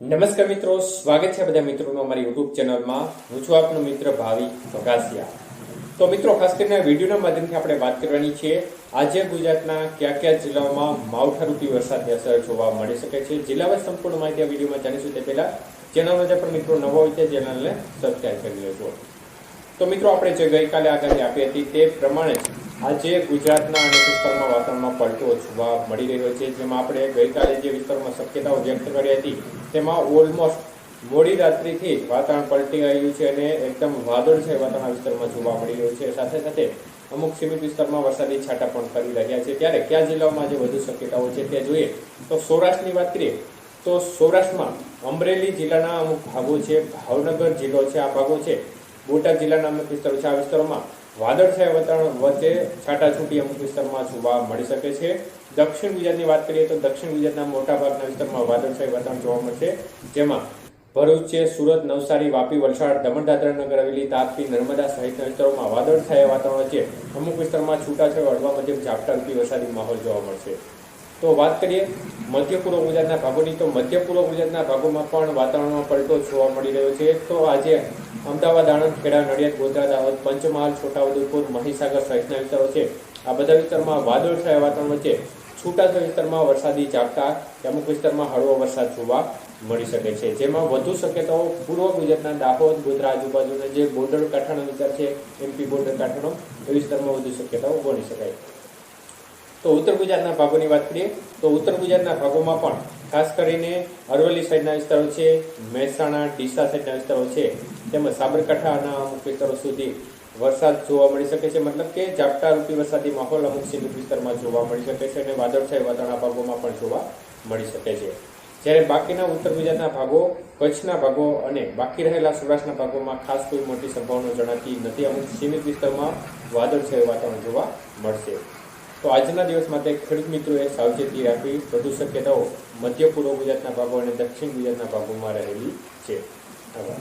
નમસ્કાર મિત્રો, સ્વાગત છે બધા મિત્રોનું અમારી યુટ્યુબ ચેનલમાં. હું છું આપનો મિત્ર ભાવિ ભગાસિયા. તો મિત્રો, ખાસ કરીને વિડીયોના માધ્યમથી આપણે વાત કરવાની છે, આજે ગુજરાતના કયા કયા જિલ્લાઓમાં માવઠારૂપી વરસાદની અસર જોવા મળી શકે છે જિલ્લાવાર સંપૂર્ણ માહિતી આ વિડીયોમાં જાણીશું. તે પહેલા ચેનલમાં જે પણ મિત્રો નવો હોય તે ચેનલને સબસ્ક્રાઈબ કરી લેજો. તો મિત્રો, આપણે જે ગઈકાલે આગાહી આપી હતી તે પ્રમાણે આજે ગુજરાતના અનેક વિસ્તારમાં વાતાવરણમાં પલટો જોવા મળી રહ્યો છે, જેમાં આપણે ગઈકાલે જે વિસ્તારમાં શક્યતાઓ વ્યક્ત કરી હતી, તેમાં ઓલમોસ્ટ મોડી રાત્રિથી વાતાવરણ પલટી રહ્યું છે અને એકદમ વાદળ છે વાતાવરણ વિસ્તારમાં જોવા મળી રહ્યું છે. સાથે સાથે અમુક સીમિત વિસ્તારમાં વરસાદી છાંટા પણ કરી રહ્યા છે. ત્યારે કયા જિલ્લાઓમાં જે વધુ શક્યતાઓ છે તે જોઈએ તો સૌરાષ્ટ્રની વાત કરીએ તો સૌરાષ્ટ્રમાં અમરેલી જિલ્લાના અમુક ભાગો છે, ભાવનગર જિલ્લો છે, આ ભાગો છે. બોટાદ જિલ્લાના અમુક વિસ્તારો છે. આ વિસ્તારોમાં વાદળછાયા વાતાવરણ વચ્ચે છાટાછૂટી અમુક વિસ્તારમાં જોવા મળી શકે છે. દક્ષિણ ગુજરાતની વાત કરીએ તો દક્ષિણ ગુજરાતના મોટાભાગના વિસ્તારમાં વાદળછાયું વાતાવરણ જોવા મળશે જેમાં ભરૂચ છે, સુરત, નવસારી, વાપી, વલસાડ દમણ દાદરા નગર, હવેલી, તાપી, નર્મદા સહિતના વિસ્તારોમાં વાદળછાયા વાતાવરણ વચ્ચે અમુક વિસ્તારમાં છૂટાછવાયા હળવા મધ્યમ ઝાપટારૂપી વરસાદી માહોલ જોવા મળશે તો વાત કરીએ મધ્ય પૂર્વ ગુજરાતના ભાગોની, તો મધ્ય પૂર્વ ગુજરાતના ભાગોમાં પણ વાતાવરણમાં પલટો જોવા મળી રહ્યો છે. તો આજે અમદાવાદ આણંદ ખેડા નડિયાદ ગોધરા દાહોદ પંચમહાલ, છોટાઉદેપુર, મહીસાગર સહિતના વિસ્તારો છે. આ બધા વિસ્તારમાં વાદળછાયા વાતાવરણ વચ્ચે છૂટાછવાયા વિસ્તારમાં વરસાદી ઝાપટા અમુક વિસ્તારમાં હળવો વરસાદ જોવા મળી શકે છે. જેમાં વધુ શક્યતાઓ પૂર્વ ગુજરાતના દાહોદ, ગોધરા આજુબાજુના જે બોર્ડર કાંઠાનો વિસ્તાર છે એમપી બોર્ડર કાંઠાનો એ વિસ્તારમાં વધુ શક્યતાઓ ગણી શકાય. તો ઉત્તર ગુજરાતના ભાગોની વાત કરીએ, તો ઉત્તર ગુજરાતના ભાગોમાં પણ ખાસ કરીને અરવલ્લી સાઈડના વિસ્તારો છે, મહેસાણા, ડીસા સાઈડના વિસ્તારો છે, તેમજ સાબરકાંઠાના અમુક વિસ્તારો સુધી વરસાદ જોવા મળી શકે છે. મતલબ કે ઝાપટા રૂપી વરસાદી માહોલ અમુક સીમિત વિસ્તારમાં જોવા મળી શકે છે અને વાદળછાઈ વાતાવરણના ભાગોમાં પણ જોવા મળી શકે છે. જ્યારે બાકીના ઉત્તર ગુજરાતના ભાગો, કચ્છના ભાગો અને બાકી રહેલા સૌરાષ્ટ્રના ભાગોમાં ખાસ કોઈ મોટી સંભાવના જણાતી નથી. અમુક સીમિત વિસ્તારમાં વાદળછાયું વાતાવરણ જોવા મળશે. તો આજના દિવસ માટે ખેડૂત મિત્રોએ સાવચેતી રાખવી વધુ શક્યતાઓ મધ્ય પૂર્વ ગુજરાતના ભાગો અને દક્ષિણ ગુજરાતના ભાગોમાં રહેલી છે. આભાર.